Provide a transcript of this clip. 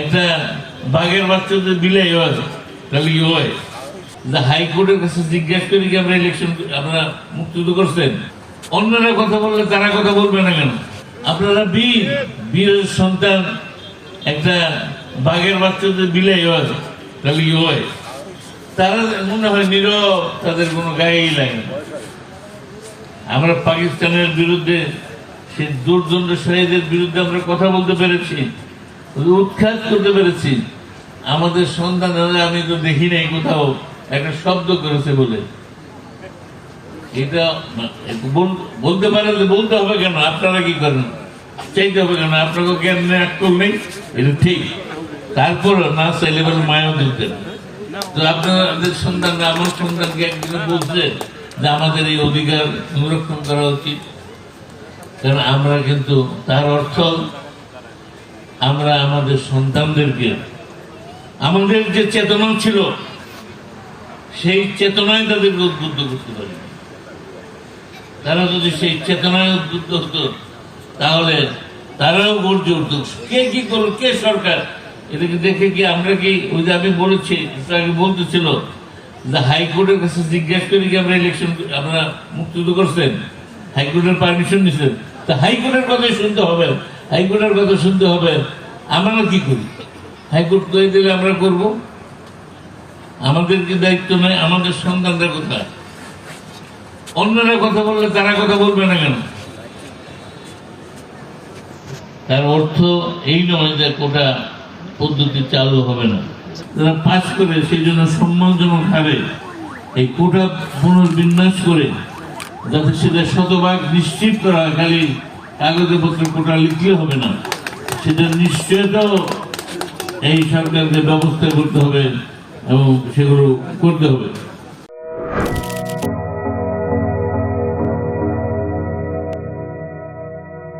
একটা বাঘের বাচ্চাদের হয় তাহলে কি হয়? হাইকোর্টের কাছে জিজ্ঞাসা করি কি আমরা ইলেকশন আপনারা মুক্তিযুদ্ধ করছেন? অন্যরা কথা বললে তারা কথা বলবে না কেন? আপনারা বীর বীরের সন্তান, একটা বাঘের বাচ্চাদের হয় তাহলে কি হয়? তারা মনে হয় নীরব, তাদের কোনো গায়েই লাগে না। আমরা পাকিস্তানের বিরুদ্ধে সে দুর্দণ্ড শাহীদের বিরুদ্ধে আমরা কথা বলতে পেরেছি। উৎখাত করতে পেরেছি। আমাদের সন্তানেরা আমি তো দেখি নাই কোথাও, একটা শব্দ করেছে বলে। এটা বলতে পারেন বলতে হবে কেন? আপনারা কি করেন? চাইতে হবে কেন? আপনাকে জ্ঞান নেই আক্কল নেই? এটা ঠিক। তারপর না চাইলে বলে মায়াও দিতেন। তো আপনাদের সন্তানরা, আমার সন্তানকে একদিনে বলছে যে আমাদের এই অধিকার সংরক্ষণ করা উচিত। কারণ আমরা কিন্তু তার অর্থ আমরা আমাদের সন্তানদেরকে, আমাদের যে চেতনা ছিল, সেই চেতনায় তাদেরকে উদ্বুদ্ধ করতে পারি। তারা যদি সেই চেতনায় উদ্বুদ্ধ হতো, তাহলে তারাও গর্জে উঠত, কে কি করল? কে সরকার? এটাকে দেখে কি আমরা কি, ওই যে আমি বলেছি আগে বলতেছিল, যে হাইকোর্টের কাছে জিজ্ঞাসা করি কি আমরা ইলেকশন আপনারা মুক্তিযুদ্ধ করছেন? হাইকোর্টের পারমিশন নিছেন? তা হাইকোর্টের কথাই শুনতে হবে। হাইকোর্টের কথা শুনতে হবে, আমরা কি করি? হাইকোর্ট করে দিলে আমরা করব? আমাদের কি দায়িত্ব নয় আমাদের সন্তানদের কোথায়? অন্যরা কথা বললে তারা কথা বলবে না কেন? তার অর্থ এই নয় যে কোটা পদ্ধতি চালু হবে না। যারা পাস করে সেই জন্য সম্মানজনক ভাবে এই কোটা পুনর্বিন্যাস করে যাতে সেটা শতভাগ নিশ্চিত করা খালি কাগজে পত্র কোটা লিখলে হবে না। সেটা নিশ্চয়তাও এই সরকারকে ব্যবস্থা করতে হবে এবং সেগুলো করতে হবে।